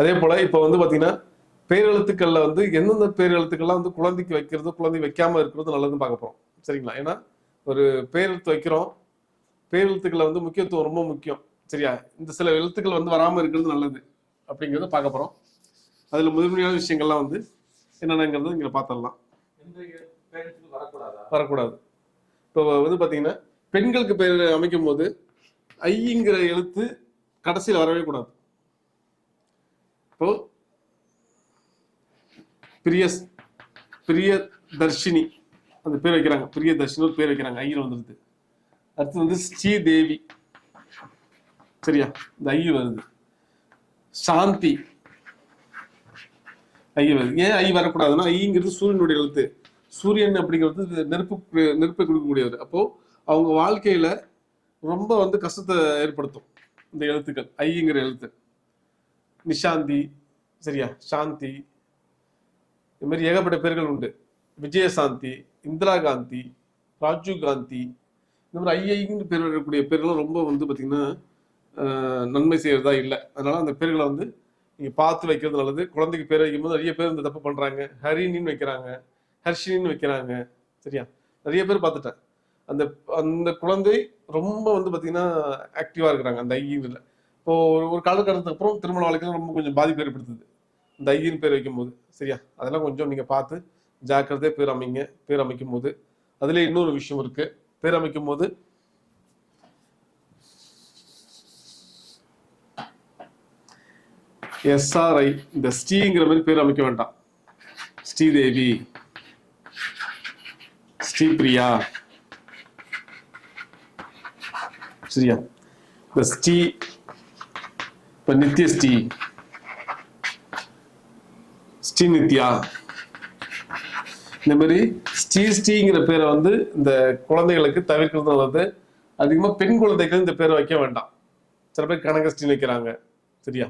இப்போ வந்து பாத்தீங்கன்னா பேரெழுத்துக்கள்ல வந்து எந்தெந்த பேரெழுத்துக்கள்லாம் வந்து குழந்தைக்கு வைக்கிறது குழந்தை வைக்காம இருக்கிறது நல்லதுன்னு பார்க்க போறோம். சரிங்களா? ஏன்னா ஒரு பேரெழுத்து வைக்கிறோம். பேரெழுத்துக்களை வந்து முக்கியத்துவம் ரொம்ப முக்கியம். சரியா? இந்த சில எழுத்துக்கள் வந்து வராம இருக்கிறது நல்லது அப்படிங்கிறத பார்க்க போறோம். அதுல முதன்மையான விஷயங்கள்லாம் வந்து என்னென்னங்கிறத இங்க பார்த்துடலாம். வரக்கூடாதா? வரக்கூடாது. இப்போ வந்து பாத்தீங்கன்னா பெண்களுக்கு பேர் அமைக்கும் போது ஐங்கிற எழுத்து கடைசியில் வரவே கூடாது. இப்போ பிரிய பிரிய தர்ஷினி அந்த பேர் வைக்கிறாங்க. பிரிய தர்ஷினி ஒரு பேர் வைக்கிறாங்க. ஐயர் வந்துருது. அடுத்து வந்து ஸ்ரீதேவி. சரியா? இந்த ஐயர் வருது. சாந்தி. ஐ வருது. ஏன் ஐ வரக்கூடாதுன்னா ஐங்கிறது சூரியனுடைய எழுத்து. சூரியன் அப்படிங்கிறது நெருப்பு நெருப்பை கொடுக்கக்கூடியவர். அப்போ அவங்க வாழ்க்கையில ரொம்ப வந்து கஷ்டத்தை ஏற்படுத்தும். இந்த எழுத்துக்கள் ஐங்கிற எழுத்து. நிஷாந்தி சரியா? சாந்தி. இது மாதிரி ஏகப்பட்ட பேர்கள் உண்டு. விஜயசாந்தி இந்திரா காந்தி ராஜீவ் காந்தி. இந்த மாதிரி ஐஐன்னு பேர் வரக்கூடிய பேர்கள்லாம் ரொம்ப வந்து பார்த்திங்கன்னா நன்மை செய்கிறதா இல்லை. அதனால் அந்த பேர்களை வந்து நீங்கள் பார்த்து வைக்கிறது நல்லது. குழந்தைக்கு பேர் வைக்கும்போது நிறைய பேர் இந்த தப்பு பண்ணுறாங்க ஹரினின்னு வைக்கிறாங்க. ஹர்ஷினின்னு வைக்கிறாங்க. சரியா? நிறைய பேர் பார்த்துட்டேன். அந்த அந்த குழந்தை ரொம்ப வந்து பார்த்திங்கன்னா ஆக்டிவாக இருக்கிறாங்க. அந்த ஐயில் இப்போ ஒரு ஒரு காலகட்டத்துக்கு அப்புறம் திருமண வாழ்க்கையில் ரொம்ப கொஞ்சம் பாதிப்பு ஏற்படுத்துது. இந்த ஐயின் பேர் வைக்கும்போது சரியா? அதெல்லாம் கொஞ்சம் நீங்க பார்த்து ஜாக்கிரதையாக பேர் அமைங்க பேர் அமைக்கும் போது அதுல இன்னொரு விஷயம் இருக்கு. பேர் அமைக்கும் போது எஸ்ஆர்ஐ இந்த ஸ்ரீங்கிற மாதிரி பேர் அமைக்க வேண்டாம். ஸ்ரீதேவி ஸ்ரீபிரியா சரியா? இந்த ஸ்ரீ இப்போ நித்யஸ்ரீ ஸ்ரீ நித்யா. இந்த மாதிரி ஸ்ரீ ஸ்ரீங்கிற பேரை வந்து இந்த குழந்தைகளுக்கு தவிர்க்கிறது நல்லது அதிகமாக பெண் குழந்தைகள் இந்த பேரை வைக்க வேண்டாம். சில பேர் கனகஸ்ரீ வைக்கிறாங்க. சரியா?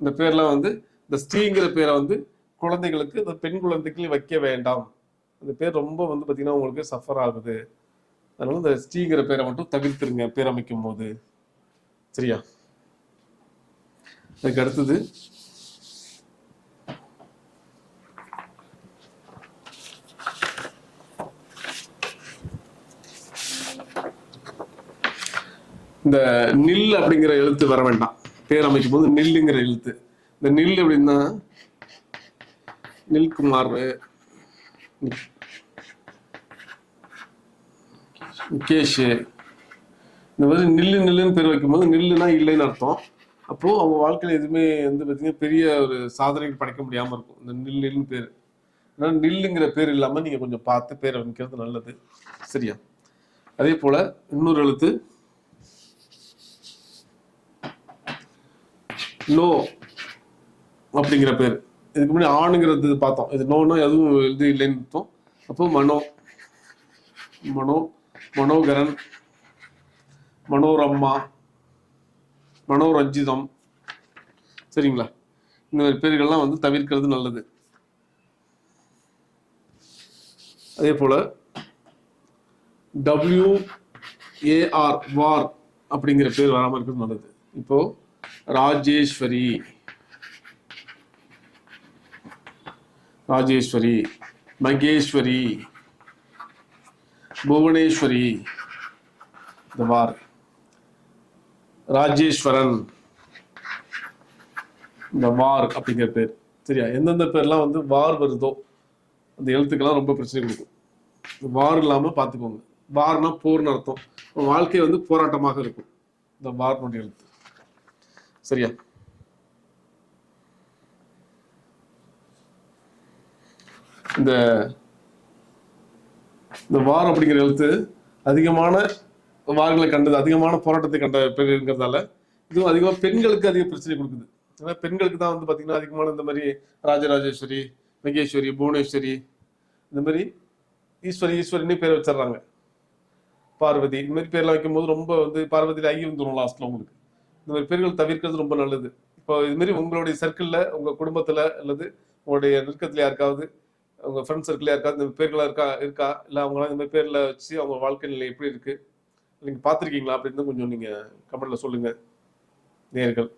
இந்த பேர்லாம் வந்து இந்த ஸ்ரீங்கிற பேரை வந்து குழந்தைகளுக்கு இந்த பெண் குழந்தைகள் வைக்க வேண்டாம். அந்த பேர் ரொம்ப வந்து பார்த்தீங்கன்னா உங்களுக்கு சஃபர் ஆகுது. அதனால இந்த ஸ்ரீங்கிற பேரை மட்டும் தவிர்த்துருங்க பேர் அமைக்கும் போது சரியா? அதுக்கு அடுத்தது. இந்த நில் அப்படிங்கிற எழுத்து வர வேண்டாம். பேர் அமைக்கும் போது நில்லுங்கிற எழுத்து. இந்த நில் அப்படின்னா நில்குமார் முகேஷ் இந்த மாதிரி நில்லு நில்லுன்னு பேர் வைக்கும்போது நில்லுனா இல்லைன்னு அர்த்தம். அப்போ அவங்க வாழ்க்கையில எதுவுமே வந்து பார்த்திங்கன்னா பெரிய ஒரு சாதனைகள் படைக்க முடியாம இருக்கும். இந்த நில்லுன்னு பேர். ஆனால் நில்லுங்கிற பேர் இல்லாம நீங்க கொஞ்சம் பார்த்து பேர் அமைக்கிறது நல்லது. சரியா? அதே போல இன்னொரு எழுத்து. நோ அப்படிங்கிற பேர். இதுக்கு முன்னாடி ஆணுங்கிறது பார்த்தோம். இது நோனா எதுவும் இது இல்லைன்னு அர்த்தம். அப்போ மனோ. மனோ. மனோகரன். மனோரம்மா. மனோரஞ்சிதம் சரிங்களா? இந்த மாதிரி பேர்கள்லாம் வந்து தவிர்க்கிறது நல்லது. அதே போல டபிள்யூ ஏஆர் வார் அப்படிங்கிற பேர் வராமல் இருக்கிறது நல்லது. இப்போ ராஜேஸ்வரி. ராஜேஸ்வரி மகேஸ்வரி புவனேஸ்வரி இந்த வார். ராஜேஸ்வரன். இந்த வார் அப்படிங்கிற பேர். சரியா? எந்தெந்த பேர்லாம் வந்து வார் வருதோ அந்த எழுத்துக்கெல்லாம் ரொம்ப பிரச்சனை கொடுக்கும். வார் இல்லாமல் பார்த்துக்கோங்க வார்னா போர்னு அர்த்தம். வாழ்க்கை வந்து போராட்டமாக இருக்கும். இந்த வார்னுடைய எழுத்து. சரியா? இந்த இந்த வார் அப்படிங்கிற எழுத்து அதிகமான வார்களை கண்டது அதிகமான போராட்டத்தை கண்ட பேருங்கிறதால இதுவும் அதிகமாக பெண்களுக்கு அதிக பிரச்சனை கொடுக்குது. ஏன்னா பெண்களுக்கு தான் வந்து பார்த்தீங்கன்னா அதிகமான இந்த மாதிரி ராஜராஜேஸ்வரி மகேஸ்வரி புவனேஸ்வரி இந்த மாதிரி ஈஸ்வரி ஈஸ்வரின்னு பேர் வச்சிடுறாங்க. பார்வதி இந்த மாதிரி பேர்லாம் வைக்கும்போது ரொம்ப வந்து பார்வதியில் ஐயம் வந்துடும் லாஸ்ட்ல உங்களுக்கு. இந்த மாதிரி பேர்கள் தவிர்க்கிறது ரொம்ப நல்லது. இப்போ இது மாதிரி உங்களுடைய சர்க்கிளில் உங்கள் குடும்பத்தில் அல்லது உங்களுடைய நெருக்கத்தில் யாருக்காவது உங்கள் ஃப்ரெண்ட் சர்க்கிள் யாருக்காவது இந்த பேர்களாக இருக்கா இருக்கா? இல்லை அவங்களாம் இந்த மாதிரி பேரில் வச்சு அவங்க வாழ்க்கை நிலை எப்படி இருக்குது நீங்க பாத்திருக்கீங்களா அப்படின்னு கொஞ்சம் நீங்க கமெண்ட்ல சொல்லுங்க. நேர்கள்